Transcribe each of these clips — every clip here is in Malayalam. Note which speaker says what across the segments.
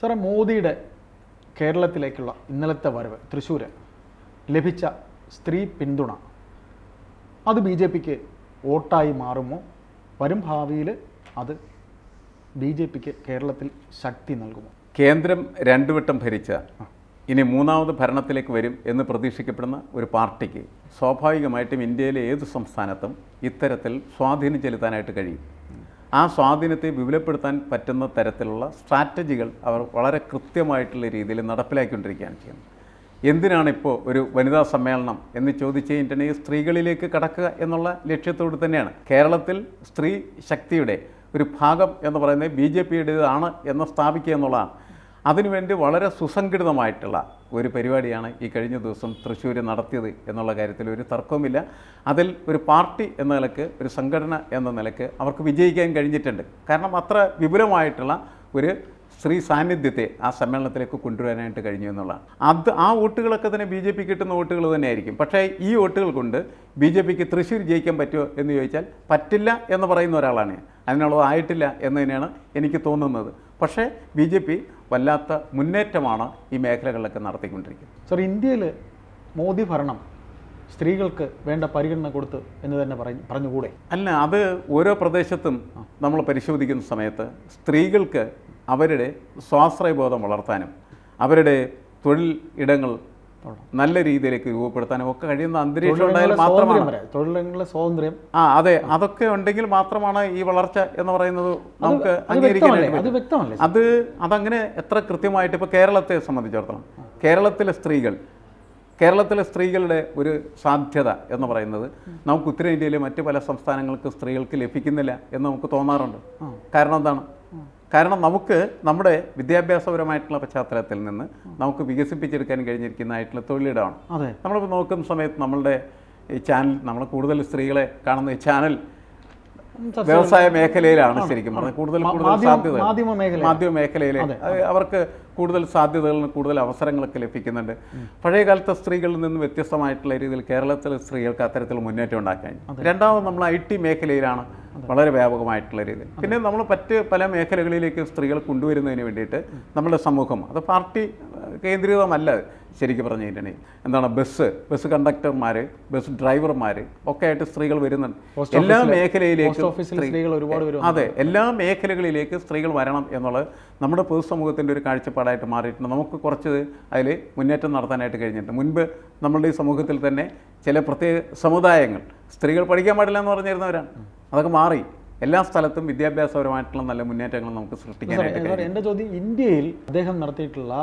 Speaker 1: സാറേ മോദിയുടെ കേരളത്തിലേക്കുള്ള ഇന്നലത്തെ വരവ് തൃശ്ശൂർ ലഭിച്ച സ്ത്രീ പിന്തുണ. അത് ബി ജെ പിക്ക് വോട്ടായി മാറുമോ? വരും ഭാവിയിൽ അത് ബി ജെ പിക്ക് കേരളത്തിൽ ശക്തി നൽകുമോ?
Speaker 2: കേന്ദ്രം രണ്ടു വട്ടം ഭരിച്ച ഇനി മൂന്നാമത് ഭരണത്തിലേക്ക് വരും എന്ന് പ്രതീക്ഷിക്കപ്പെടുന്ന ഒരു പാർട്ടിക്ക് സ്വാഭാവികമായിട്ടും ഇന്ത്യയിലെ ഏത് സംസ്ഥാനത്തും ഇത്തരത്തിൽ സ്വാധീനം ചെലുത്താനായിട്ട് കഴിയും. ആ സ്വാധീനത്തെ വിപുലപ്പെടുത്താൻ പറ്റുന്ന തരത്തിലുള്ള സ്ട്രാറ്റജികൾ അവർ വളരെ കൃത്യമായിട്ടുള്ള രീതിയിൽ നടപ്പിലാക്കിക്കൊണ്ടിരിക്കുകയാണ് ചെയ്യുന്നത്. എന്തിനാണ് ഇപ്പോൾ ഒരു വനിതാ സമ്മേളനം എന്ന് ചോദിച്ചു കഴിഞ്ഞിട്ടുണ്ടെങ്കിൽ സ്ത്രീകളിലേക്ക് കടക്കുക എന്നുള്ള ലക്ഷ്യത്തോട് തന്നെയാണ്. കേരളത്തിൽ സ്ത്രീ ശക്തിയുടെ ഒരു ഭാഗം എന്ന് പറയുന്നത് ബി ജെ പിയുടേതാണ് എന്ന് സ്ഥാപിക്കുക എന്നുള്ളതാണ്. അതിനുവേണ്ടി വളരെ സുസംഘടിതമായിട്ടുള്ള ഒരു പരിപാടിയാണ് ഈ കഴിഞ്ഞ ദിവസം തൃശ്ശൂർ നടത്തിയത് എന്നുള്ള കാര്യത്തിൽ ഒരു തർക്കവുമില്ല. അതിൽ ഒരു പാർട്ടി എന്ന നിലയ്ക്ക് ഒരു സംഘടന എന്ന നിലയ്ക്ക് അവർക്ക് വിജയിക്കാൻ കഴിഞ്ഞിട്ടുണ്ട്. കാരണം അത്ര വിപുലമായിട്ടുള്ള ഒരു സ്ത്രീ സാന്നിധ്യത്തെ ആ സമ്മേളനത്തിലേക്ക് കൊണ്ടുവരാനായിട്ട് കഴിഞ്ഞു എന്നുള്ളതാണ്. അത് ആ വോട്ടുകളൊക്കെ തന്നെ ബി ജെ പി കിട്ടുന്ന വോട്ടുകൾ തന്നെയായിരിക്കും. പക്ഷേ ഈ വോട്ടുകൾ കൊണ്ട് ബി ജെ പിക്ക് തൃശ്ശൂർ ജയിക്കാൻ പറ്റുമോ എന്ന് ചോദിച്ചാൽ പറ്റില്ല എന്ന് പറയുന്ന ഒരാളാണ് അതിനുള്ളത് ആയിട്ടില്ല എന്ന് തന്നെയാണ് എനിക്ക് തോന്നുന്നത്. പക്ഷേ ബി ജെ പി വല്ലാത്ത മുന്നേറ്റമാണ് ഈ മേഖലകളിലൊക്കെ നടത്തിക്കൊണ്ടിരിക്കുന്നത്.
Speaker 1: സർ ഇന്ത്യയിൽ മോദി ഭരണം സ്ത്രീകൾക്ക് വേണ്ട പരിഗണന കൊടുത്ത് എന്ന് തന്നെ പറഞ്ഞു പറഞ്ഞുകൂടെ?
Speaker 2: അല്ല അത് ഓരോ പ്രദേശത്തും നമ്മൾ പരിശോധിക്കുന്ന സമയത്ത് സ്ത്രീകൾക്ക് അവരുടെ സ്വാശ്രയബോധം വളർത്താനും അവരുടെ തൊഴിൽ ഇടങ്ങൾ നല്ല രീതിയിലേക്ക് രൂപപ്പെടുത്താനും ഒക്കെ കഴിയുന്ന അന്തരീക്ഷം ഉണ്ടായാൽ മാത്രമാണ്.
Speaker 1: വരെ തൊഴിലിടങ്ങളിലെ സ്വാതന്ത്ര്യം.
Speaker 2: ആ അതെ. അതൊക്കെ ഉണ്ടെങ്കിൽ മാത്രമാണ് ഈ വളർച്ച എന്ന് പറയുന്നത് നമുക്ക്.
Speaker 1: വ്യക്തമല്ലേ? അത്
Speaker 2: അതങ്ങനെ എത്ര കൃത്യമായിട്ട് ഇപ്പോൾ കേരളത്തെ സംബന്ധിച്ചിടത്തോളം കേരളത്തിലെ സ്ത്രീകൾ കേരളത്തിലെ സ്ത്രീകളുടെ ഒരു സാധ്യത എന്ന് പറയുന്നത് നമുക്ക് ഉത്തരേന്ത്യയിലെ മറ്റു പല സംസ്ഥാനങ്ങൾക്ക് സ്ത്രീകൾക്ക് ലഭിക്കുന്നില്ല എന്ന് നമുക്ക് തോന്നാറുണ്ട്. കാരണം എന്താണ്? കാരണം നമുക്ക് നമ്മുടെ വിദ്യാഭ്യാസപരമായിട്ടുള്ള പശ്ചാത്തലത്തിൽ നിന്ന് നമുക്ക് വികസിപ്പിച്ചെടുക്കാൻ കഴിഞ്ഞിരിക്കുന്നതായിട്ടുള്ള തൊഴിലിടമാണ്.
Speaker 1: അതെ.
Speaker 2: നമ്മളിപ്പോൾ നോക്കുന്ന സമയത്ത് നമ്മളുടെ ഈ ചാനൽ നമ്മൾ കൂടുതൽ സ്ത്രീകളെ കാണുന്ന ഈ ചാനൽ വ്യവസായ മേഖലയിലാണ് ശരിക്കും പറഞ്ഞത് കൂടുതൽ കൂടുതൽ
Speaker 1: സാധ്യതകൾ.
Speaker 2: സാധ്യത
Speaker 1: മാധ്യമ
Speaker 2: മേഖലയിലെ അവർക്ക് കൂടുതൽ സാധ്യതകളും കൂടുതൽ അവസരങ്ങളൊക്കെ ലഭിക്കുന്നുണ്ട്. പഴയ കാലത്തെ സ്ത്രീകളിൽ നിന്ന് വ്യത്യസ്തമായിട്ടുള്ള രീതിയിൽ കേരളത്തിലെ സ്ത്രീകൾക്ക് അത്തരത്തിൽ മുന്നേറ്റം ഉണ്ടാക്കാൻ. രണ്ടാമത് നമ്മൾ ഐ ടി മേഖലയിലാണ് വളരെ വ്യാപകമായിട്ടുള്ള രീതി പിന്നെ നമ്മൾ മറ്റ് പല മേഖലകളിലേക്ക് സ്ത്രീകൾ കൊണ്ടുവരുന്നതിന് വേണ്ടിയിട്ട് നമ്മുടെ സമൂഹം അത് പാർട്ടി കേന്ദ്രീകൃതമല്ല. ശരിക്കും പറഞ്ഞു കഴിഞ്ഞിട്ടുണ്ടെങ്കിൽ എന്താണ് ബസ് ബസ് കണ്ടക്ടർമാർ ബസ് ഡ്രൈവർമാർ ഒക്കെ ആയിട്ട് സ്ത്രീകൾ വരുന്നുണ്ട്. എല്ലാ മേഖലയിലേക്കും അതെ എല്ലാ മേഖലകളിലേക്ക് സ്ത്രീകൾ വരണം എന്നുള്ളത് നമ്മുടെ പൊതുസമൂഹത്തിന്റെ ഒരു കാഴ്ചപ്പാടായിട്ട് മാറിയിട്ടുണ്ട്. നമുക്ക് കുറച്ച് അതിൽ മുന്നേറ്റം നടത്താനായിട്ട് കഴിഞ്ഞിട്ടുണ്ട്. മുൻപ് നമ്മളുടെ ഈ സമൂഹത്തിൽ തന്നെ ചില പ്രത്യേക സമുദായങ്ങൾ സ്ത്രീകൾ പഠിക്കാൻ പാടില്ല എന്ന് പറഞ്ഞിരുന്നവരാണ്. അതൊക്കെ മാറി. എല്ലാ സ്ഥലത്തും വിദ്യാഭ്യാസപരമായിട്ടുള്ള നല്ല മുന്നേറ്റങ്ങൾ നമുക്ക്
Speaker 1: സൃഷ്ടിക്കാൻ എന്റെ ചോദ്യം ഇന്ത്യയിൽ അദ്ദേഹം നടത്തിയിട്ടുള്ള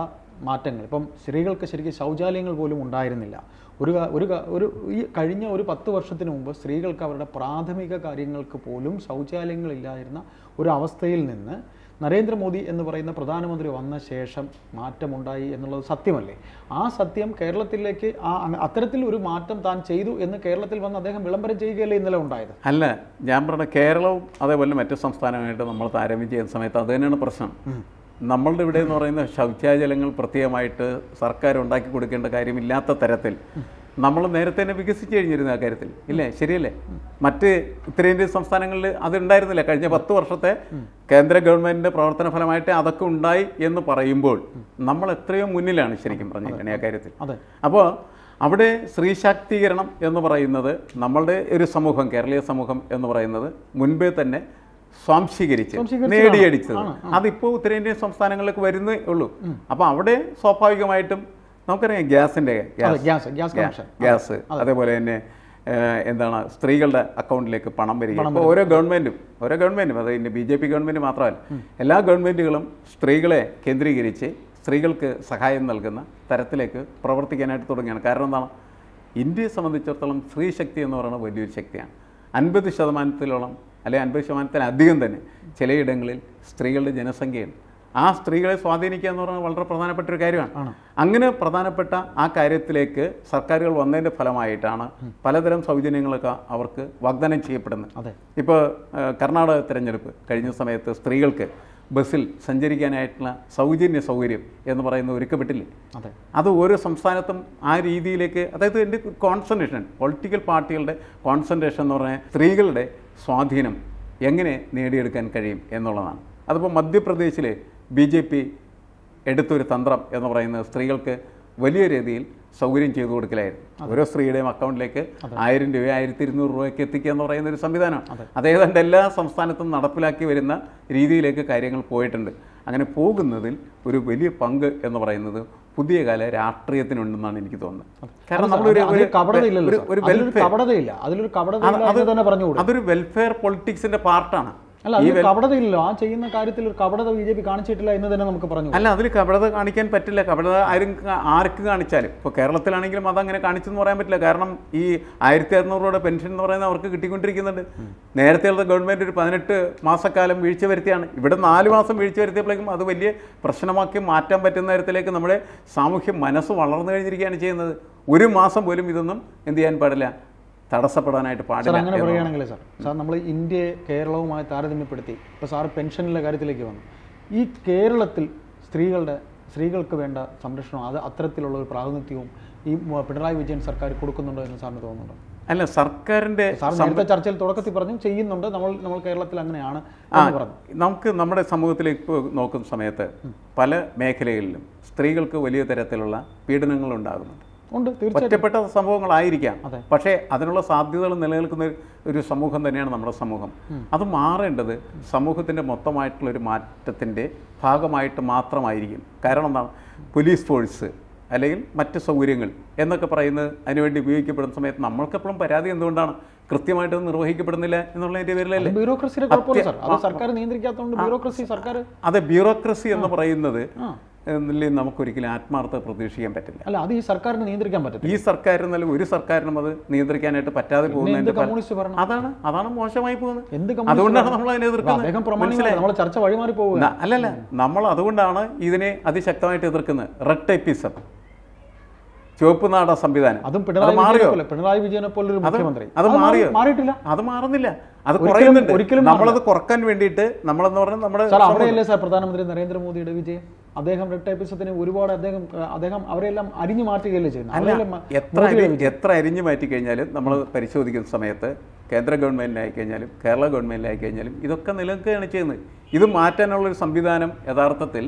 Speaker 1: മാറ്റങ്ങൾ. ഇപ്പം സ്ത്രീകൾക്ക് ശരിക്കും ശൗചാലയങ്ങൾ പോലും ഉണ്ടായിരുന്നില്ല. ഒരു ഒരു ഒരു ഈ കഴിഞ്ഞ ഒരു പത്ത് വർഷത്തിന് മുമ്പ് സ്ത്രീകൾക്ക് അവരുടെ പ്രാഥമിക കാര്യങ്ങൾക്ക് പോലും ശൗചാലയങ്ങളില്ലായിരുന്ന ഒരു അവസ്ഥയിൽ നിന്ന് നരേന്ദ്രമോദി എന്ന് പറയുന്ന പ്രധാനമന്ത്രി വന്ന ശേഷം മാറ്റമുണ്ടായി എന്നുള്ളത് സത്യമല്ലേ? ആ സത്യം കേരളത്തിലേക്ക് ആ അത്തരത്തിൽ ഒരു മാറ്റം താൻ ചെയ്തു എന്ന് കേരളത്തിൽ വന്ന് അദ്ദേഹം വിളംബരം ചെയ്യുകയല്ലേ ഇന്നലെ ഉണ്ടായത്?
Speaker 2: അല്ല ഞാൻ പറഞ്ഞ കേരളവും അതേപോലെ മറ്റു സംസ്ഥാനമായിട്ട് നമ്മൾ താരതമ്യം ചെയ്യുന്ന സമയത്ത് അത് തന്നെയാണ് പ്രശ്നം. നമ്മളുടെ ഇവിടെ എന്ന് പറയുന്ന ശൗചാലയങ്ങൾ പ്രത്യേകമായിട്ട് സർക്കാർ ഉണ്ടാക്കി കൊടുക്കേണ്ട കാര്യമില്ലാത്ത തരത്തിൽ നമ്മൾ നേരത്തെ തന്നെ വികസിച്ച് കഴിഞ്ഞിരുന്നു ആ കാര്യത്തിൽ. ഇല്ലേ? ശരിയല്ലേ? മറ്റ് ഉത്തരേന്ത്യൻ സംസ്ഥാനങ്ങളിൽ അത് ഉണ്ടായിരുന്നില്ല കഴിഞ്ഞ പത്ത് വർഷത്തെ കേന്ദ്ര ഗവൺമെന്റിന്റെ പ്രവർത്തന ഫലമായിട്ട് അതൊക്കെ ഉണ്ടായി എന്ന് പറയുമ്പോൾ നമ്മൾ എത്രയോ മുന്നിലാണ് ശരിക്കും പറഞ്ഞിരിക്കുന്നത് ആ കാര്യത്തിൽ. അപ്പോൾ അവിടെ സ്ത്രീ ശാക്തീകരണം എന്ന് പറയുന്നത് നമ്മളുടെ ഒരു സമൂഹം കേരളീയ സമൂഹം എന്ന് പറയുന്നത് മുൻപേ തന്നെ സ്വാംശീകരിച്ച്. നേടിയടിച്ചത്. അതിപ്പോൾ ഉത്തരേന്ത്യൻ സംസ്ഥാനങ്ങളിലേക്ക് വരുന്നേ ഉള്ളൂ. അപ്പോൾ അവിടെ സ്വാഭാവികമായിട്ടും നമുക്കറിയാം
Speaker 1: ഗ്യാസിന്റെ
Speaker 2: ഗ്യാസ്.
Speaker 1: ഗ്യാസ്
Speaker 2: അതേപോലെ തന്നെ എന്താണ് സ്ത്രീകളുടെ അക്കൗണ്ടിലേക്ക് പണം വരിക. ഇപ്പോൾ ഓരോ ഗവൺമെന്റും ഓരോ ഗവൺമെന്റും അത് ഇനി ബി ജെ പി ഗവൺമെന്റ് മാത്രമല്ല എല്ലാ ഗവൺമെന്റുകളും സ്ത്രീകളെ കേന്ദ്രീകരിച്ച് സ്ത്രീകൾക്ക് സഹായം നൽകുന്ന തരത്തിലേക്ക് പ്രവർത്തിക്കാനായിട്ട് തുടങ്ങിയാണ് കാരണം എന്താണ്? ഇന്ത്യയെ സംബന്ധിച്ചിടത്തോളം സ്ത്രീ ശക്തി എന്ന് പറയുന്നത് വലിയൊരു ശക്തിയാണ്. അൻപത് ശതമാനത്തിലോളം അല്ലെങ്കിൽ അൻപത് ശതമാനത്തിലധികം തന്നെ ചിലയിടങ്ങളിൽ സ്ത്രീകളുടെ ജനസംഖ്യയുണ്ട് ആ സ്ത്രീകളെ സ്വാധീനിക്കുക എന്ന് പറഞ്ഞാൽ വളരെ പ്രധാനപ്പെട്ട ഒരു കാര്യമാണ് അങ്ങനെ പ്രധാനപ്പെട്ട ആ കാര്യത്തിലേക്ക് സർക്കാരുകൾ വന്നതിന്റെ ഫലമായിട്ടാണ് പലതരം സൗജന്യങ്ങളൊക്കെ അവർക്ക് വാഗ്ദാനം ചെയ്യപ്പെടുന്നത്. ഇപ്പോൾ കർണാടക തിരഞ്ഞെടുപ്പ് കഴിഞ്ഞ സമയത്ത് സ്ത്രീകൾക്ക് ബസ്സിൽ സഞ്ചരിക്കാനായിട്ടുള്ള സൗജന്യ സൗകര്യം എന്ന് പറയുന്നത് ഒരുക്കപ്പെട്ടില്ലേ?
Speaker 1: അതെ.
Speaker 2: അത് ഓരോ സംസ്ഥാനത്തും ആ രീതിയിലേക്ക് അതായത് എന്റെ കോൺസെൻട്രേഷൻ പൊളിറ്റിക്കൽ പാർട്ടികളുടെ കോൺസെൻട്രേഷൻ എന്ന് പറഞ്ഞാൽ സ്ത്രീകളുടെ സ്വാധീനം എങ്ങനെ നേടിയെടുക്കാൻ കഴിയും എന്നുള്ളതാണ്. അതിപ്പോൾ മധ്യപ്രദേശിലെ ബി ജെ പി എടുത്തൊരു തന്ത്രം എന്ന് പറയുന്നത് സ്ത്രീകൾക്ക് വലിയ രീതിയിൽ സൗകര്യം ചെയ്തു കൊടുക്കലായിരുന്നു. ഓരോ സ്ത്രീയുടെയും അക്കൗണ്ടിലേക്ക് ആയിരം രൂപ ആയിരത്തി ഇരുന്നൂറ് രൂപയ്ക്ക് എത്തിക്കുക എന്ന് പറയുന്ന ഒരു സംവിധാനമാണ് അതേതാണ്ട് എല്ലാ സംസ്ഥാനത്തും നടപ്പിലാക്കി വരുന്ന രീതിയിലേക്ക് കാര്യങ്ങൾ പോയിട്ടുണ്ട്. അങ്ങനെ പോകുന്നതിൽ ഒരു വലിയ പങ്ക് എന്ന് പറയുന്നത് പുതിയ കാല രാഷ്ട്രീയത്തിനുണ്ടെന്നാണ് എനിക്ക് തോന്നുന്നത്. കാരണം നമ്മളൊരു ഒരു- വെൽഫെയർ അതൊരു വെൽഫെയർ പൊളിറ്റിക്സിന്റെ പാർട്ടാണ്
Speaker 1: അല്ല കപടതയില്ലല്ലോ. ആ ചെയ്യുന്ന കാര്യത്തിൽ ഒരു കപടത ബി ജെ പി കാണിച്ചിട്ടില്ല എന്ന് തന്നെ നമുക്ക് പറഞ്ഞു
Speaker 2: അല്ല അതിൽ കപടത കാണിക്കാൻ പറ്റില്ല. കപടത ആരും ആർക്ക് കാണിച്ചാലും. ഇപ്പോൾ കേരളത്തിലാണെങ്കിലും അതങ്ങനെ കാണിച്ചെന്ന് പറയാൻ പറ്റില്ല. കാരണം ഈ ആയിരത്തി അറുന്നൂറ് രൂപയുടെ പെൻഷൻ എന്ന് പറയുന്നത് അവർക്ക് കിട്ടിക്കൊണ്ടിരിക്കുന്നുണ്ട്. നേരത്തെയുള്ള ഗവൺമെന്റ് ഒരു പതിനെട്ട് മാസക്കാലം വീഴ്ച വരുത്തിയാണ്. ഇവിടെ നാല് മാസം വീഴ്ച വരുത്തിയപ്പോഴേക്കും അത് വലിയ പ്രശ്നമാക്കി മാറ്റാൻ പറ്റുന്ന തരത്തിലേക്ക് നമ്മുടെ സാമൂഹ്യ മനസ്സ് വളർന്നു കഴിഞ്ഞിരിക്കുകയാണ് ചെയ്യുന്നത്. ഒരു മാസം പോലും ഇതൊന്നും എന്ത് ചെയ്യാൻ പാടില്ല. തടസ്സപ്പെടാനായിട്ട് പാടില്ല
Speaker 1: അങ്ങനെ പറയുകയാണെങ്കിൽ സാർ സാർ നമ്മൾ ഇന്ത്യയെ കേരളവുമായി താരതമ്യപ്പെടുത്തി ഇപ്പോൾ സാർ പെൻഷനിലെ കാര്യത്തിലേക്ക് വന്നു. ഈ കേരളത്തിൽ സ്ത്രീകളുടെ സ്ത്രീകൾക്ക് വേണ്ട സംരക്ഷണം അത് അത്തരത്തിലുള്ള ഒരു പ്രാതിനിധ്യവും ഈ പിണറായി വിജയൻ സർക്കാർ കൊടുക്കുന്നുണ്ടോ എന്ന് സാറിന് തോന്നുന്നുണ്ടോ?
Speaker 2: അല്ല
Speaker 1: സർക്കാരിന്റെ നേരത്തെ ചർച്ചയിൽ തുടക്കത്തിൽ പറഞ്ഞു ചെയ്യുന്നുണ്ട് നമ്മൾ നമ്മൾ കേരളത്തിൽ അങ്ങനെയാണ്
Speaker 2: നമുക്ക് നമ്മുടെ സമൂഹത്തിലേക്ക് ഇപ്പോൾ നോക്കുന്ന സമയത്ത് പല മേഖലകളിലും സ്ത്രീകൾക്ക് വലിയ തരത്തിലുള്ള പീഡനങ്ങൾ ഉണ്ടാകുന്നുണ്ട്.
Speaker 1: ഉണ്ട്
Speaker 2: ഒറ്റപ്പെട്ട സംഭവങ്ങളായിരിക്കാം. പക്ഷേ അതിനുള്ള സാധ്യതകൾ നിലനിൽക്കുന്ന ഒരു സമൂഹം തന്നെയാണ് നമ്മുടെ സമൂഹം. അത് മാറേണ്ടത് സമൂഹത്തിന്റെ മൊത്തമായിട്ടുള്ള ഒരു മാറ്റത്തിന്റെ ഭാഗമായിട്ട് മാത്രമായിരിക്കും. കാരണം എന്താണ്? പോലീസ് ഫോഴ്സ് അല്ലെങ്കിൽ മറ്റ് സൗകര്യങ്ങൾ എന്നൊക്കെ പറയുന്നത് അതിനുവേണ്ടി ഉപയോഗിക്കപ്പെടുന്ന സമയത്ത് നമ്മൾക്കെപ്പോഴും പരാതി എന്തുകൊണ്ടാണ്? കൃത്യമായിട്ട് നിർവഹിക്കപ്പെടുന്നില്ല എന്നുള്ളതിന്റെ പേരിലല്ലേ?
Speaker 1: ബ്യൂറോക്രസിയുടെ സർക്കാർ നിയന്ത്രിക്കാത്തതുകൊണ്ട് ബ്യൂറോക്രസി സർക്കാർ
Speaker 2: അതെ ബ്യൂറോക്രസി എന്ന് പറയുന്നത് എന്നിൽ നമുക്കൊരിക്കലും ആത്മാർത്ഥത പ്രതീക്ഷിക്കാൻ പറ്റില്ല.
Speaker 1: അല്ല അത് ഈ സർക്കാരിന് നിയന്ത്രിക്കാൻ പറ്റില്ല
Speaker 2: ഈ സർക്കാരിനും ഒരു സർക്കാരിനും അത് നിയന്ത്രിക്കാനായിട്ട് പറ്റാതെ പോകുന്നതിന്റെ അതാണ് അതാണ് മോശമായി പോകുന്നത്. അതുകൊണ്ടാണ് നമ്മൾ അതിനെ എതിർക്കുന്നത്.
Speaker 1: ചർച്ച വഴിമാറി പോവുക
Speaker 2: ന- അല്ലല്ല നമ്മൾ അതുകൊണ്ടാണ് ഇതിനെ അതിശക്തമായിട്ട് എതിർക്കുന്നത്. റെഡ് ടൈപ്പിസം ചുവപ്പ് നാട സംവിധാനം.
Speaker 1: അതും പിണറായി
Speaker 2: മാറിയോ?
Speaker 1: പിണറായി വിജയനെ പോലൊരു മുഖ്യമന്ത്രി.
Speaker 2: അത് മാറിയോ?
Speaker 1: മാറിയിട്ടില്ല.
Speaker 2: അത് മാറുന്നില്ല. അത് കുറയുന്നുണ്ട്.
Speaker 1: ഒരിക്കലും
Speaker 2: നമ്മളത് കുറയ്ക്കാൻ വേണ്ടിയിട്ട് നമ്മളെന്ന് പറഞ്ഞാൽ നമ്മുടെ
Speaker 1: അവിടെയല്ലേ സാർ പ്രധാനമന്ത്രി നരേന്ദ്രമോദിയുടെ വിജയം? അദ്ദേഹം റെഡ് ടൈപ്പിസത്തിന് ഒരുപാട് അദ്ദേഹം അദ്ദേഹം അവരെല്ലാം അരിഞ്ഞു മാറ്റുകയല്ലേ ചെയ്യുന്നത്?
Speaker 2: എത്ര എത്ര അരിഞ്ഞു മാറ്റി കഴിഞ്ഞാലും നമ്മൾ പരിശോധിക്കുന്ന സമയത്ത് കേന്ദ്ര ഗവൺമെന്റിലായി കഴിഞ്ഞാലും കേരള ഗവൺമെന്റിലായി കഴിഞ്ഞാലും ഇതൊക്കെ നിലനിൽക്കുകയാണ് ചെയ്യുന്നത്. ഇത് മാറ്റാനുള്ള മാറ്റാനുള്ളൊരു സംവിധാനം യഥാർത്ഥത്തിൽ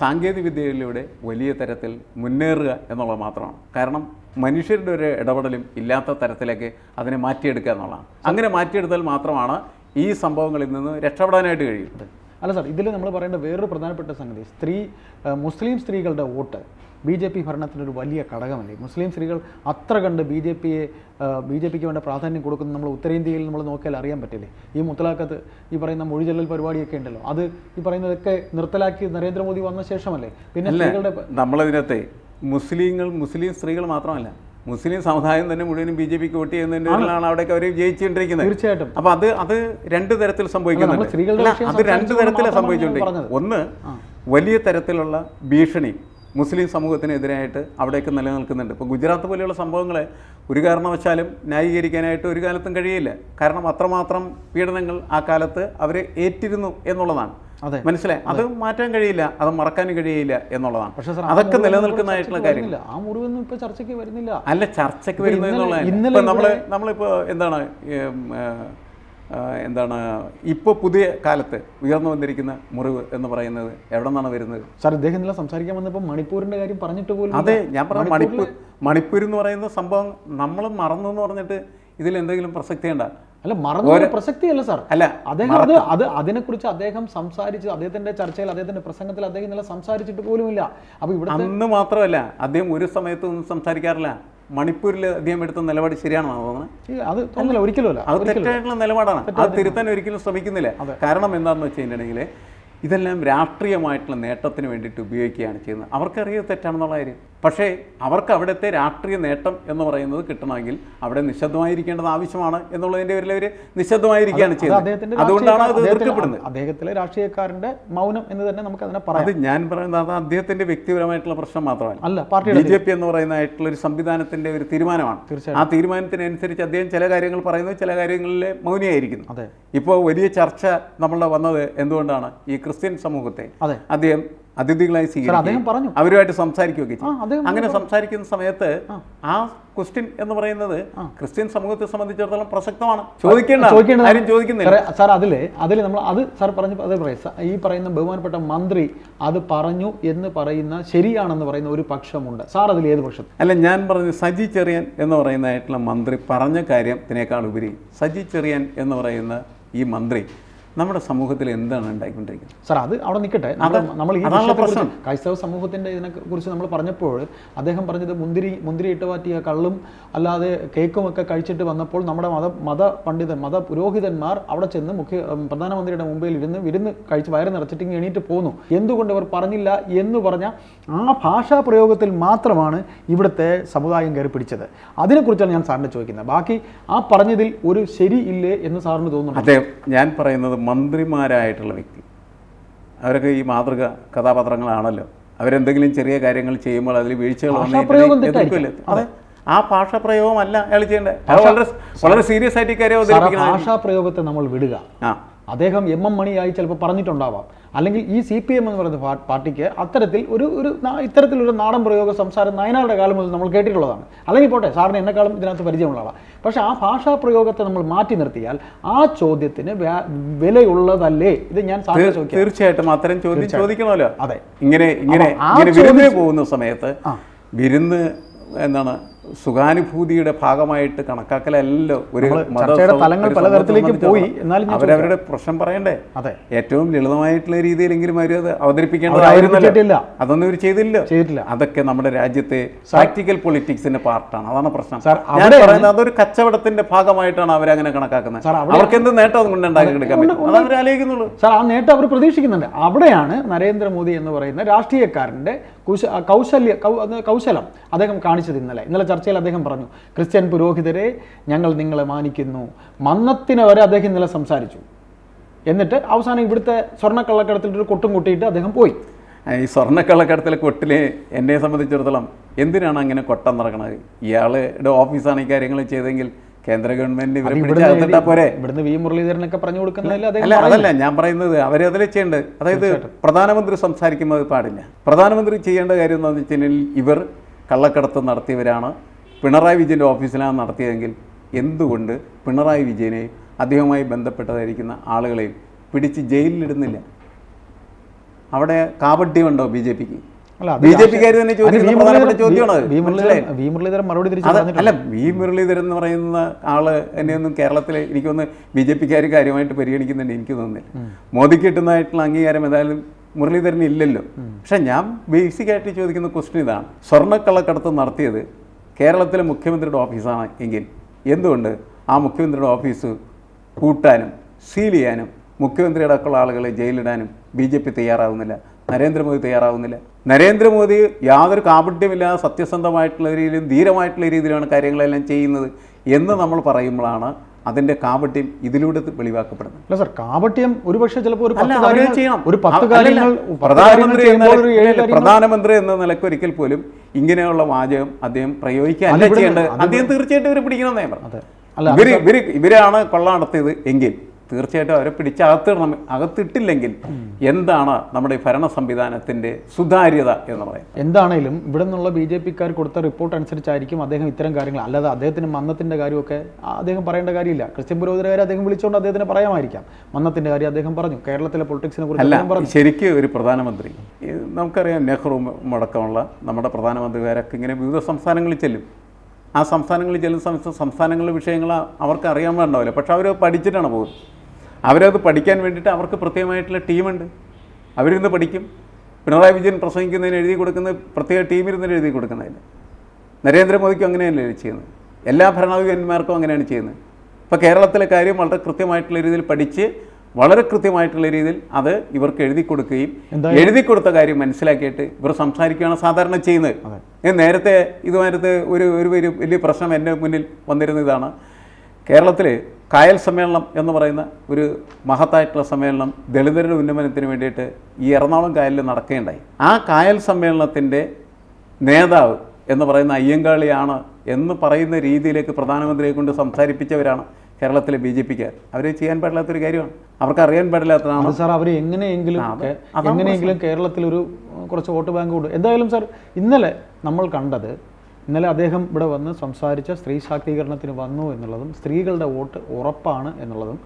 Speaker 2: സാങ്കേതികവിദ്യയിലൂടെ വലിയ തരത്തിൽ മുന്നേറുക എന്നുള്ളത് മാത്രമാണ്. കാരണം മനുഷ്യരുടെ ഒരു ഇടപെടലും ഇല്ലാത്ത തരത്തിലേക്ക് അതിനെ മാറ്റിയെടുക്കുക എന്നുള്ളതാണ്. അങ്ങനെ മാറ്റിയെടുത്താൽ മാത്രമാണ് ഈ സംഭവങ്ങളിൽ നിന്ന് രക്ഷപ്പെടാനായിട്ട് കഴിയും.
Speaker 1: അല്ല സാർ ഇതിൽ നമ്മൾ പറയേണ്ട വേറൊരു പ്രധാനപ്പെട്ട സംഗതി സ്ത്രീ മുസ്ലിം സ്ത്രീകളുടെ വോട്ട് ബി ജെ പി ഭരണത്തിനൊരു വലിയ ഘടകമല്ലേ? മുസ്ലിം സ്ത്രീകൾ അത്ര കണ്ട് ബി ജെ പിയെ ബി ജെ പിക്ക് വേണ്ട പ്രാധാന്യം കൊടുക്കുന്ന നമ്മൾ ഉത്തരേന്ത്യയിൽ നമ്മൾ നോക്കിയാൽ അറിയാൻ പറ്റില്ലേ? ഈ മുത്തലാഖത്ത് ഈ പറയുന്ന മൊഴിചൊല്ലൽ പരിപാടിയൊക്കെ ഉണ്ടല്ലോ അത് ഈ പറയുന്നതൊക്കെ നിർത്തലാക്കി നരേന്ദ്രമോദി വന്ന ശേഷമല്ലേ? പിന്നെ സ്ത്രീകളുടെ
Speaker 2: നമ്മളതിനകത്തെ മുസ്ലിങ്ങൾ മുസ്ലിം സ്ത്രീകൾ മാത്രമല്ല മുസ്ലിം സമുദായം തന്നെ മുഴുവനും ബി ജെ പിക്ക് വോട്ട് ചെയ്യുന്നതിനാണ് അവിടെ അവിടെയൊക്കെ അവർ ജയിച്ചുകൊണ്ടിരിക്കുന്നത്.
Speaker 1: തീർച്ചയായിട്ടും.
Speaker 2: അപ്പൊ അത് അത് രണ്ട് തരത്തിൽ സംഭവിക്കുന്നുണ്ട്. അത് രണ്ട് തരത്തിലാണ് സംഭവിച്ചുകൊണ്ടിരിക്കുന്നത്. ഒന്ന് വലിയ തരത്തിലുള്ള ഭീഷണി മുസ്ലിം സമൂഹത്തിനെതിരായിട്ട് അവിടെയൊക്കെ നിലനിൽക്കുന്നുണ്ട്. ഇപ്പോൾ ഗുജറാത്ത് പോലെയുള്ള സംഭവങ്ങളെ ഒരു കാരണവശാലും ന്യായീകരിക്കാനായിട്ട് ഒരു കാലത്തും കഴിയില്ല. കാരണം അത്രമാത്രം പീഡനങ്ങൾ ആ കാലത്ത് അവരെ ഏറ്റിരുന്നു എന്നുള്ളതാണ്. മനസ്സിലായി? അത്. മാറ്റാൻ കഴിയില്ല അത് മറക്കാൻ കഴിയില്ല എന്നുള്ളതാണ്.
Speaker 1: പക്ഷേ
Speaker 2: അതൊക്കെ നിലനിൽക്കുന്നതായിട്ടുള്ള കാര്യങ്ങൾ
Speaker 1: വരുന്നില്ല. ആ മുറിവൊന്നും ഇപ്പൊ ചർച്ചയ്ക്ക് വരുന്നില്ല.
Speaker 2: അല്ല ചർച്ചയ്ക്ക്
Speaker 1: ഇപ്പൊ
Speaker 2: വരുന്നത് ഇപ്പൊ
Speaker 1: നമ്മൾ
Speaker 2: നമ്മളിപ്പോ എന്താണ് എന്താണ് ഇപ്പോൾ പുതിയ കാലത്ത് ഉയർന്നു വന്നിരിക്കുന്ന മുറിവ് എന്ന് പറയുന്നത് എവിടെ നിന്നാണ് വരുന്നത്?
Speaker 1: സാർ ഇദ്ദേഹം ഇന്നലെ സംസാരിക്കാൻ വന്നപ്പോൾ മണിപ്പൂരിന്റെ കാര്യം പറഞ്ഞിട്ട് പോലും
Speaker 2: അതെ ഞാൻ പറഞ്ഞ മണിപ്പൂർ മണിപ്പൂർ എന്ന് പറയുന്ന സംഭവം നമ്മൾ മറന്നു എന്ന് പറഞ്ഞിട്ട് ഇതിൽ എന്തെങ്കിലും പ്രസക്തി ഉണ്ട?
Speaker 1: അല്ല മറന്നു പ്രസക്തിയല്ല സാർ.
Speaker 2: അല്ല
Speaker 1: അദ്ദേഹം അത് അത് അതിനെക്കുറിച്ച് അദ്ദേഹം സംസാരിച്ച് അദ്ദേഹത്തിന്റെ ചർച്ചയിൽ അദ്ദേഹത്തിന്റെ പ്രസംഗത്തിൽ അദ്ദേഹം ഇന്നലെ സംസാരിച്ചിട്ട് പോലുമില്ല. അപ്പൊ ഇവിടെ
Speaker 2: അന്ന് മാത്രമല്ല അദ്ദേഹം ഒരു സമയത്ത് ഒന്നും സംസാരിക്കാറില്ല. മണിപ്പൂരിൽ അദ്ദേഹം എടുത്ത നിലപാട് ശരിയാണോ തോന്നുന്നത്
Speaker 1: അത് തോന്നില്ല ഒരിക്കലും
Speaker 2: അത് തെറ്റായിട്ടുള്ള നിലപാടാണ്. അത് തിരുത്താൻ ഒരിക്കലും ശ്രമിക്കുന്നില്ല. കാരണം എന്താണെന്ന് വെച്ച് കഴിഞ്ഞിട്ടുണ്ടെങ്കിൽ ഇതെല്ലാം രാഷ്ട്രീയമായിട്ടുള്ള നേട്ടത്തിന് വേണ്ടിയിട്ട് ഉപയോഗിക്കുകയാണ് ചെയ്യുന്നത്. അവർക്കറിയത് തെറ്റാണെന്നുള്ള കാര്യം. പക്ഷേ അവർക്ക് അവിടുത്തെ രാഷ്ട്രീയ നേട്ടം എന്ന് പറയുന്നത് കിട്ടണമെങ്കിൽ അവിടെ നിശബ്ദമായിരിക്കേണ്ടത് ആവശ്യമാണ് എന്നുള്ളതിന്റെ പേരിൽ അവർ നിശബ്ദമായിരിക്കുകയാണ് ചെയ്യുന്നത്. അതുകൊണ്ടാണ് അത് തീർക്കപ്പെടുന്നത്
Speaker 1: അദ്ദേഹത്തിലെ- രാഷ്ട്രീയക്കാരന്റെ മൗനം എന്ന് തന്നെ നമുക്ക് അതിനെ പറയാം.
Speaker 2: അത് ഞാൻ പറയുന്നത് അത് അദ്ദേഹത്തിന്റെ വ്യക്തിപരമായിട്ടുള്ള പ്രശ്നം മാത്രമല്ല.
Speaker 1: അല്ല പാർട്ടി
Speaker 2: ബി ജെ പി എന്ന് പറയുന്നതായിട്ടുള്ള ഒരു സംവിധാനത്തിന്റെ ഒരു തീരുമാനമാണ്. ആ തീരുമാനത്തിനനുസരിച്ച് അദ്ദേഹം ചില കാര്യങ്ങൾ പറയുന്നു ചില കാര്യങ്ങളിൽ മൗനിയായിരിക്കുന്നു.
Speaker 1: അതെ.
Speaker 2: ഇപ്പോൾ വലിയ ചർച്ച നമ്മളുടെ വന്നത് എന്തുകൊണ്ടാണ്? ഈ ക്രിസ്ത്യൻ സമൂഹത്തെ. അദ്ദേഹം അതിഥികളായി സ്വീകരിക്കും. അവരുമായിട്ട് സംസാരിക്കുകയൊക്കെ ചെയ്യും അങ്ങനെ സംസാരിക്കുന്ന സമയത്ത് ആ. ക്വസ്റ്റ്യൻ എന്ന് പറയുന്നത് ക്രിസ്ത്യൻ സമൂഹത്തെ സംബന്ധിച്ചിടത്തോളം പ്രസക്തമാണ്. ചോദിക്കേണ്ട ആരും ചോദിക്കുന്നില്ല.
Speaker 1: സാർ അതിൽ അതിൽ നമ്മൾ അത് സാർ പറഞ്ഞു അത് പറയാം. ഈ പറയുന്ന ബഹുമാനപ്പെട്ട മന്ത്രി അത് പറഞ്ഞു എന്ന് പറയുന്ന ശരിയാണെന്ന് പറയുന്ന ഒരു പക്ഷമുണ്ട്. സാർ അതിൽ ഏത് പക്ഷം?
Speaker 2: അല്ല ഞാൻ പറഞ്ഞു സജി ചെറിയൻ എന്ന് പറയുന്നതായിട്ടുള്ള മന്ത്രി പറഞ്ഞ കാര്യത്തിനേക്കാൾ ഉപരി സജി ചെറിയൻ എന്ന് പറയുന്ന ഈ മന്ത്രി നമ്മുടെ സമൂഹത്തിൽ എന്താണ് ഉണ്ടായിക്കൊണ്ടിരിക്കുന്നത്?
Speaker 1: സാർ അത് അവിടെ നിൽക്കട്ടെ. നമ്മൾ ഈ. ക്രൈസ്തവ സമൂഹത്തിന്റെ ഇതിനെ കുറിച്ച് നമ്മൾ പറഞ്ഞപ്പോൾ അദ്ദേഹം പറഞ്ഞത് മുന്തിരി മുന്തിരി ഇട്ട് പാറ്റിയ കള്ളും അല്ലാതെ കേക്കും ഒക്കെ കഴിച്ചിട്ട് വന്നപ്പോൾ നമ്മുടെ മത മത പണ്ഡിതൻ മത പുരോഹിതന്മാർ അവിടെ ചെന്ന് മുഖ്യ പ്രധാനമന്ത്രിയുടെ മുമ്പിൽ ഇരുന്ന് വിരുന്ന് കഴിച്ച് വയറ് നിറച്ചിട്ട് എണീറ്റ് പോന്നു. എന്തുകൊണ്ട് അവർ പറഞ്ഞില്ല എന്ന് പറഞ്ഞ ആ ഭാഷാ പ്രയോഗത്തിൽ മാത്രമാണ് ഇവിടുത്തെ സമുദായം കയറി പിടിച്ചത്. അതിനെക്കുറിച്ചാണ് ഞാൻ സാറിനെ ചോദിക്കുന്നത്. ബാക്കി ആ പറഞ്ഞതിൽ ഒരു ശരി ഇല്ലേ എന്ന് സാറിന് തോന്നുന്നു
Speaker 2: അതെ ഞാൻ പറയുന്നത് മന്ത്രിമാരായിട്ടുള്ള വ്യക്തി. അവരൊക്കെ ഈ മാതൃക കഥാപാത്രങ്ങളാണല്ലോ. അവരെന്തെങ്കിലും ചെറിയ കാര്യങ്ങൾ ചെയ്യുമ്പോൾ അതിൽ വീഴ്ചകൾ
Speaker 1: തെറ്റായിരിക്കും.
Speaker 2: അതെ. ആ ഭാഷാപ്രയോഗം അല്ല അയാൾ ചെയ്യേണ്ടത്. വളരെ സീരിയസ് ആയിട്ട് ഈ കാര്യം
Speaker 1: സാർ ആ
Speaker 2: അവതരിപ്പിക്കണം
Speaker 1: ഭാഷാ പ്രയോഗത്തെ നമ്മൾ വിടുക.
Speaker 2: ആ.
Speaker 1: അദ്ദേഹം എം എം മണിയായി ചിലപ്പോൾ പറഞ്ഞിട്ടുണ്ടാവാം. അല്ലെങ്കിൽ ഈ സി പി എം എന്ന് പറയുന്ന പാർട്ടിക്ക് അത്തരത്തിൽ ഒരു ഒരു ഇത്തരത്തിലൊരു നാടൻ പ്രയോഗ സംസാരം നയനാരുടെ കാലം മുതൽ നമ്മൾ കേട്ടിട്ടുള്ളതാണ്. അല്ലെങ്കിൽ പോട്ടെ സാറിന് എന്നെക്കാളും ഇതിനകത്ത് പരിചയമുള്ള ആളാണ് പക്ഷേ ആ ഭാഷാ പ്രയോഗത്തെ നമ്മൾ മാറ്റി നിർത്തിയാൽ ആ ചോദ്യത്തിന് വിലയുള്ളതല്ലേ? ഇത് ഞാൻ
Speaker 2: തീർച്ചയായിട്ടും അത്തരം ചോദ്യം ചോദിക്കണമല്ലോ.
Speaker 1: അതെ.
Speaker 2: ഇങ്ങനെ ഇങ്ങനെ പോകുന്ന സമയത്ത്. വിരുന്ന് എന്താണ് സുഖാനുഭൂതിയുടെ ഭാഗമായിട്ട് കണക്കാക്കലല്ലോ ഒരു
Speaker 1: തലങ്ങൾ പലതരത്തിലേക്ക് പോയി. എന്നാലും
Speaker 2: അവരവരുടെ പ്രശ്നം പറയണ്ടേ?
Speaker 1: അതെ.
Speaker 2: ഏറ്റവും ലളിതമായിട്ടുള്ള രീതിയിലെങ്കിലും അവർ അത് അവതരിപ്പിക്കേണ്ടതായിരുന്നില്ല അതൊന്നും ഇവർ ചെയ്തില്ല.
Speaker 1: ചെയ്തിട്ടില്ല.
Speaker 2: അതൊക്കെ നമ്മുടെ രാജ്യത്തെ പ്രാക്ടിക്കൽ പൊളിറ്റിക്സിന്റെ പാർട്ടാണ്. അതാണ് പ്രശ്നം. ഞാൻ പറയുന്നത് അതൊരു കച്ചവടത്തിന്റെ ഭാഗമായിട്ടാണ് അവരങ്ങനെ കണക്കാക്കുന്നത്. അവർക്ക് എന്ത് നേട്ടം അതുകൊണ്ട് ഉണ്ടാക്കിയെടുക്കാൻ പറ്റും? അത് അവർ ആലോചിക്കുന്നുള്ളൂ.
Speaker 1: സാർ ആ നേട്ടം അവർ പ്രതീക്ഷിക്കുന്നുണ്ട്. അവിടെയാണ് നരേന്ദ്രമോദി എന്ന് പറയുന്ന രാഷ്ട്രീയക്കാരന്റെ കുശ കൗശല്യ കൗശലം അദ്ദേഹം കാണിച്ചത് ഇന്നലെ. ഇന്നലെ ചർച്ചയിൽ അദ്ദേഹം പറഞ്ഞു ക്രിസ്ത്യൻ പുരോഹിതരെ ഞങ്ങൾ നിങ്ങളെ മാനിക്കുന്നു. മന്നത്തിന് വരെ അദ്ദേഹം ഇന്നലെ സംസാരിച്ചു. എന്നിട്ട് അവസാനം ഇവിടുത്തെ സ്വർണക്കള്ളക്കടത്തിൽ ഒരു കൊട്ടും കൊട്ടിയിട്ട് അദ്ദേഹം പോയി.
Speaker 2: ഈ സ്വർണക്കള്ളക്കടത്തിലെ കൊട്ടിൽ എന്നെ സംബന്ധിച്ചിടത്തോളം എന്തിനാണ് അങ്ങനെ കൊട്ടം നടക്കുന്നത് ഇയാളുടെ ഓഫീസാണ് ഈ കാര്യങ്ങൾ ചെയ്തെങ്കിൽ കേന്ദ്ര ഗവൺമെന്റ് ഇവരെ പിടിച്ച് അകത്തിട്ടാ പോരെ.
Speaker 1: ഇവിടുന്ന് വി മുരളീധരനൊക്കെ പറഞ്ഞു കൊടുക്കുന്നതിൽ
Speaker 2: അതല്ല ഞാൻ പറയുന്നത് അവരെ അതിൽ ചെയ്യേണ്ടത് അതായത് പ്രധാനമന്ത്രി സംസാരിക്കുമ്പോൾ അത് പാടില്ല. പ്രധാനമന്ത്രി ചെയ്യേണ്ട കാര്യം എന്താണെന്ന് വെച്ച് കഴിഞ്ഞാൽ ഇവർ കള്ളക്കടത്ത് നടത്തിയവരാണ്. പിണറായി വിജയന്റെ ഓഫീസിലാണ് നടത്തിയതെങ്കിൽ എന്തുകൊണ്ട് പിണറായി വിജയനെയും അദ്ദേഹവുമായി ബന്ധപ്പെട്ടതായിരിക്കുന്ന ആളുകളെയും പിടിച്ച് ജയിലിലിടുന്നില്ല? അവിടെ കാപട്യമുണ്ടോ ബി ജെ പിക്ക്? ബി ജെ പിക്കാർ തന്നെ അല്ല വി മുരളീധരൻ എന്ന് പറയുന്ന ആൾ എന്നെയൊന്നും കേരളത്തിൽ എനിക്കൊന്ന് ബി ജെ പിക്കാർ കാര്യമായിട്ട് പരിഗണിക്കുന്നുണ്ട് എനിക്ക് തോന്നുന്നില്ല. മോദിക്ക് കിട്ടുന്നതായിട്ടുള്ള അംഗീകാരം ഏതായാലും മുരളീധരൻ ഇല്ലല്ലോ. പക്ഷെ ഞാൻ ബേസിക് ആയിട്ട് ചോദിക്കുന്ന ക്വസ്റ്റ്യൻ ഇതാണ്. സ്വർണക്കള്ളക്കടത്ത് നടത്തിയത് കേരളത്തിലെ മുഖ്യമന്ത്രിയുടെ ഓഫീസാണ് എങ്കിൽ എന്തുകൊണ്ട് ആ മുഖ്യമന്ത്രിയുടെ ഓഫീസ് കൂട്ടാനും സീൽ ചെയ്യാനും മുഖ്യമന്ത്രിയുടെ അടക്കമുള്ള ആളുകളെ ജയിലിടാനും ബി ജെ പി തയ്യാറാവുന്നില്ല നരേന്ദ്രമോദി തയ്യാറാവുന്നില്ല? നരേന്ദ്രമോദി യാതൊരു കാപട്യമില്ലാതെ സത്യസന്ധമായിട്ടുള്ള രീതിയിലും ധീരമായിട്ടുള്ള രീതിയിലാണ് കാര്യങ്ങളെല്ലാം ചെയ്യുന്നത് എന്ന് നമ്മൾ പറയുമ്പോഴാണ് അതിന്റെ കാപട്യം ഇതിലൂടെ വെളിവാക്കപ്പെടുന്നത്.
Speaker 1: അല്ല സാർ കാപട്യം ഒരുപക്ഷെ ചിലപ്പോൾ ഒരു ഒരു പത്ത് കാര്യങ്ങൾ
Speaker 2: പ്രധാനമന്ത്രി പ്രധാനമന്ത്രി എന്ന നിലയ്ക്ക് ഒരിക്കൽ പോലും ഇങ്ങനെയുള്ള വാചകം അദ്ദേഹം
Speaker 1: പ്രയോഗിക്കാൻ
Speaker 2: ചെയ്യേണ്ടത്. അദ്ദേഹം തീർച്ചയായിട്ടും ഇവർ പിടിക്കണം നിയമം ഇവർ ഇവർ ഇവരാണ് കൊള്ള നടത്തിയത് എങ്കിൽ തീർച്ചയായിട്ടും അവരെ പിടിച്ച് അകത്തിടണം അകത്തിട്ടില്ലെങ്കിൽ എന്താണ് നമ്മുടെ ഈ ഭരണ സംവിധാനത്തിന്റെ സുതാര്യത എന്ന് പറയുന്നത്?
Speaker 1: എന്താണേലും ഇവിടെ നിന്നുള്ള ബി ജെ പിക്കാർ കൊടുത്ത റിപ്പോർട്ട് അനുസരിച്ചായിരിക്കും അദ്ദേഹം ഇത്തരം കാര്യങ്ങൾ. അല്ലാതെ അദ്ദേഹത്തിന് മന്നത്തിന്റെ കാര്യമൊക്കെ അദ്ദേഹം പറയേണ്ട കാര്യമില്ല. ക്രിസ്ത്യൻ പുരോഹിതരെ അദ്ദേഹം വിളിച്ചുകൊണ്ട് അദ്ദേഹത്തിന് പറയാമായിരിക്കാം. മന്നത്തിന്റെ കാര്യം അദ്ദേഹം പറഞ്ഞു. കേരളത്തിലെ പൊളിറ്റിക്സിനെ കുറിച്ച് പറഞ്ഞു.
Speaker 2: ശരിക്കും ഒരു പ്രധാനമന്ത്രി നമുക്കറിയാം നെഹ്റു അടക്കമുള്ള നമ്മുടെ പ്രധാനമന്ത്രിമാരൊക്കെ ഇങ്ങനെ വിവിധ സംസ്ഥാനങ്ങളിൽ ചെല്ലും. ആ സംസ്ഥാനങ്ങളിൽ ചെല്ലുന്ന സമയത്ത് സംസ്ഥാനങ്ങളിലെ വിഷയങ്ങൾ അവർക്ക് അറിയാൻ വേണ്ടാവില്ല പക്ഷെ അവർ പഠിച്ചിട്ടാണ് പോകുന്നത്. അവരത് പഠിക്കാൻ വേണ്ടിയിട്ട് അവർക്ക് പ്രത്യേകമായിട്ടുള്ള ടീമുണ്ട്. അവരിന്ന് പഠിക്കും. പിണറായി വിജയൻ പ്രസംഗിക്കുന്നതിന് എഴുതി കൊടുക്കുന്ന പ്രത്യേക ടീമിരുന്ന് എഴുതി കൊടുക്കുന്നതിന്. നരേന്ദ്രമോദിക്കും അങ്ങനെയല്ലേ ചെയ്യുന്നത്? എല്ലാ ഭരണാധിപന്മാർക്കും അങ്ങനെയാണ് ചെയ്യുന്നത്. ഇപ്പോൾ കേരളത്തിലെ കാര്യം വളരെ കൃത്യമായിട്ടുള്ള രീതിയിൽ പഠിച്ച് വളരെ കൃത്യമായിട്ടുള്ള രീതിയിൽ അത് ഇവർക്ക് എഴുതി കൊടുക്കുകയും എഴുതി കൊടുത്ത കാര്യം മനസ്സിലാക്കിയിട്ട് ഇവർ സംസാരിക്കുകയാണ് സാധാരണ ചെയ്യുന്നത്. ഞാൻ നേരത്തെ ഇതുമായിട്ട് ഒരു ഒരു ഒരു വലിയ പ്രശ്നം എന്റെ മുന്നിൽ വന്നിരുന്ന ഇതാണ് കേരളത്തിൽ കായൽ സമ്മേളനം എന്ന് പറയുന്ന ഒരു മഹത്തായിട്ടുള്ള സമ്മേളനം ദളിതരുടെ ഉന്നമനത്തിന് വേണ്ടിയിട്ട് ഈ എറണാകുളം കായലിൽ നടക്കുകയുണ്ടായി. ആ കായൽ സമ്മേളനത്തിന്റെ നേതാവ് എന്ന് പറയുന്ന അയ്യങ്കാളിയാണ് എന്ന് പറയുന്ന രീതിയിലേക്ക് പ്രധാനമന്ത്രിയെ കൊണ്ട് സംസാരിപ്പിച്ചവരാണ് കേരളത്തിലെ ബി ജെ പിക്കാർ അവർ ചെയ്യാൻ പാടില്ലാത്തൊരു കാര്യമാണ്. അവർക്ക് അറിയാൻ പാടില്ലാത്തതാണ്
Speaker 1: സാർ അവർ എങ്ങനെയെങ്കിലും എങ്ങനെയെങ്കിലും കേരളത്തിൽ ഒരു കുറച്ച് വോട്ട് ബാങ്ക് ഉണ്ട് എന്തായാലും സാർ ഇന്നലെ നമ്മൾ കണ്ടത് ഇന്നലെ അദ്ദേഹം ഇവിടെ വന്ന് സംസാരിച്ച സ്ത്രീ ശാക്തീകരണത്തിന് വന്നു എന്നുള്ളതും സ്ത്രീകളുടെ വോട്ട് ഉറപ്പാണ് എന്നുള്ളതും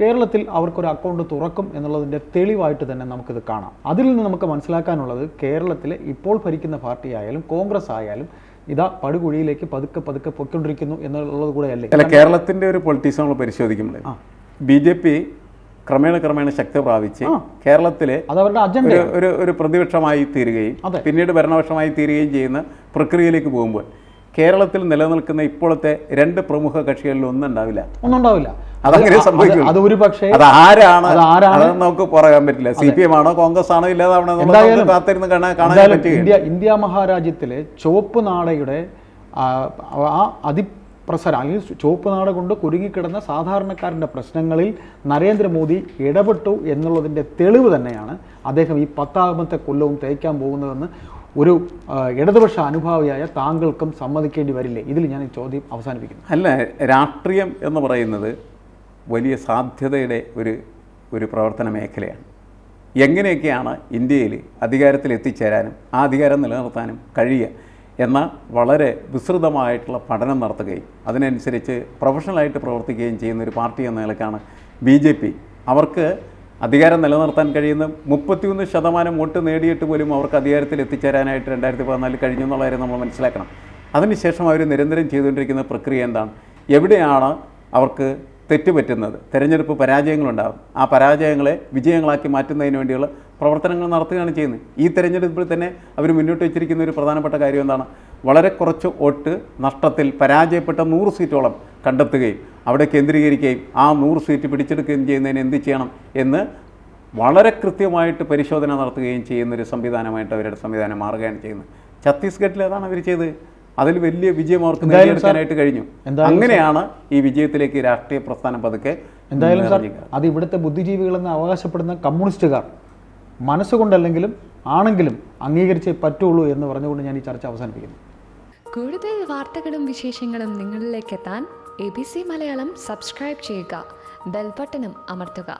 Speaker 1: കേരളത്തിൽ അവർക്കൊരു അക്കൗണ്ട് തുറക്കും എന്നുള്ളതിന്റെ തെളിവായിട്ട് തന്നെ നമുക്കിത് കാണാം. അതിൽ നിന്ന് നമുക്ക് മനസ്സിലാക്കാനുള്ളത് കേരളത്തിൽ ഇപ്പോൾ ഭരിക്കുന്ന പാർട്ടി ആയാലും കോൺഗ്രസ് ആയാലും ഇതാ പടുകുഴിയിലേക്ക് പതുക്കെ പതുക്കെ പൊയ്ക്കൊണ്ടിരിക്കുന്നു എന്നുള്ളത് കൂടെ
Speaker 2: അല്ലേ കേരളത്തിന്റെ ഒരു പൊളിറ്റിക്സ് നമ്മൾ പരിശോധിക്കുമ്പോൾ ബി ജെ പി ക്രമേണ ക്രമേണ ശക്തി പ്രാപിച്ച് കേരളത്തിലെ
Speaker 1: അത്
Speaker 2: ഒരു ഒരു പ്രതിപക്ഷമായി തീരുകയും
Speaker 1: അതെ.
Speaker 2: പിന്നീട് ഭരണപക്ഷമായി തീരുകയും ചെയ്യുന്ന പ്രക്രിയയിലേക്ക് പോകുമ്പോൾ കേരളത്തിൽ നിലനിൽക്കുന്ന ഇപ്പോഴത്തെ രണ്ട് പ്രമുഖ കക്ഷികളിൽ ഒന്നും ഉണ്ടാവില്ല
Speaker 1: ഒന്നും ഉണ്ടാവില്ല
Speaker 2: അതങ്ങനെ
Speaker 1: അത്
Speaker 2: സംഭവിക്കും
Speaker 1: അത് ഒരു പക്ഷേ
Speaker 2: അത് ആരാണ്?
Speaker 1: അത്
Speaker 2: അതൊന്നും നമുക്ക് പറയാൻ പറ്റില്ല. സി പി എം ആണോ കോൺഗ്രസ് ആണോ ഇല്ലാതാവണോ കാത്തിരുന്ന് കാണാൻ പറ്റില്ല
Speaker 1: ഇന്ത്യ ഇന്ത്യ മഹാരാജ്യത്തിലെ ചുവപ്പ് നാടയുടെ ആ, ആ അതിപ്രസരം അല്ലെങ്കിൽ ചുവപ്പ് നാട് കൊണ്ട് കുരുങ്ങിക്കിടന്ന സാധാരണക്കാരന്റെ പ്രശ്നങ്ങളിൽ നരേന്ദ്രമോദി ഇടപെട്ടു എന്നുള്ളതിന്റെ തെളിവ് തന്നെയാണ് അദ്ദേഹം ഈ പത്താമത്തെ കൊല്ലവും തേക്കാൻ പോകുന്നതെന്ന് ഒരു ഇടതുപക്ഷ അനുഭാവിയായ താങ്കൾക്കും സമ്മതിക്കേണ്ടി വരില്ലേ? ഇതിൽ ഞാൻ ഈ ചോദ്യം അവസാനിപ്പിക്കുന്നു.
Speaker 2: അല്ല രാഷ്ട്രീയം എന്ന് പറയുന്നത് വലിയ സാധ്യതയുടെ ഒരു ഒരു പ്രവർത്തന മേഖലയാണ്. എങ്ങനെയൊക്കെയാണ് ഇന്ത്യയിൽ അധികാരത്തിൽ എത്തിച്ചേരാനും ആ അധികാരം നിലനിർത്താനും കഴിയുക? എന്ന വളരെ വിസ്തൃതമായിട്ടുള്ള പഠനം നടത്തുകയും അതിനനുസരിച്ച് പ്രൊഫഷണലായിട്ട് പ്രവർത്തിക്കുകയും ചെയ്യുന്ന ഒരു പാർട്ടി എന്ന നിലക്കാണ് ബി ജെ പി. അവർക്ക് അധികാരം നിലനിർത്താൻ കഴിയുന്ന മുപ്പത്തിയൊന്ന് ശതമാനം വോട്ട് നേടിയിട്ട് പോലും അവർക്ക് അധികാരത്തിൽ എത്തിച്ചേരാനായിട്ട് രണ്ടായിരത്തി പതിനാലിൽ കഴിഞ്ഞു എന്നുള്ള കാര്യം നമ്മൾ മനസ്സിലാക്കണം. അതിനുശേഷം അവർ നിരന്തരം ചെയ്തുകൊണ്ടിരിക്കുന്ന പ്രക്രിയ എന്താണ്? എവിടെയാണ് അവർക്ക് തെറ്റുപറ്റുന്നത്. തെരഞ്ഞെടുപ്പ് പരാജയങ്ങളുണ്ടാകും ആ പരാജയങ്ങളെ വിജയങ്ങളാക്കി മാറ്റുന്നതിന് വേണ്ടിയുള്ള പ്രവർത്തനങ്ങൾ നടത്തുകയാണ് ചെയ്യുന്നത്. ഈ തെരഞ്ഞെടുപ്പിൽ തന്നെ അവർ മുന്നോട്ട് വെച്ചിരിക്കുന്ന ഒരു പ്രധാനപ്പെട്ട കാര്യം എന്താണ്? വളരെ കുറച്ച് വോട്ട് നഷ്ടത്തിൽ പരാജയപ്പെട്ട നൂറ് സീറ്റോളം കണ്ടെത്തുകയും അവിടെ കേന്ദ്രീകരിക്കുകയും ആ നൂറ് സീറ്റ് പിടിച്ചെടുക്കുകയും ചെയ്യുന്നതിന് എന്ത് ചെയ്യണം എന്ന് വളരെ കൃത്യമായിട്ട് പരിശോധന നടത്തുകയും ചെയ്യുന്ന ഒരു സംവിധാനമായിട്ട് അവരുടെ സംവിധാനം മാറുകയാണ് ചെയ്യുന്നത്. ഛത്തീസ്ഗഡിൽ അതാണ് അവർ ചെയ്തത്. അതിൽ വലിയ വിജയം അവർക്ക് നേടിയെടുക്കാനായിട്ട് കഴിഞ്ഞു. അങ്ങനെയാണ് ഈ വിജയത്തിലേക്ക് രാഷ്ട്രീയ പ്രസ്ഥാനം പതുക്കെ
Speaker 1: എന്തായാലും സാർ അത് ഇവിടുത്തെ ബുദ്ധിജീവികളെന്ന് അവകാശപ്പെടുന്ന കമ്മ്യൂണിസ്റ്റുകാർ മനസ്സുകൊണ്ടല്ലെങ്കിലും ആണെങ്കിലും അംഗീകരിച്ചേ പറ്റുള്ളൂ എന്ന് പറഞ്ഞുകൊണ്ട് ഞാൻ ഈ ചർച്ച അവസാനിപ്പിക്കുന്നു.
Speaker 3: കൂടുതൽ വാർത്തകളും വിശേഷങ്ങളും നിങ്ങളിലേക്ക് എത്താൻ A B C Malayalam subscribe ചെയ്യുക. ബെൽബട്ടനും അമർത്തുക.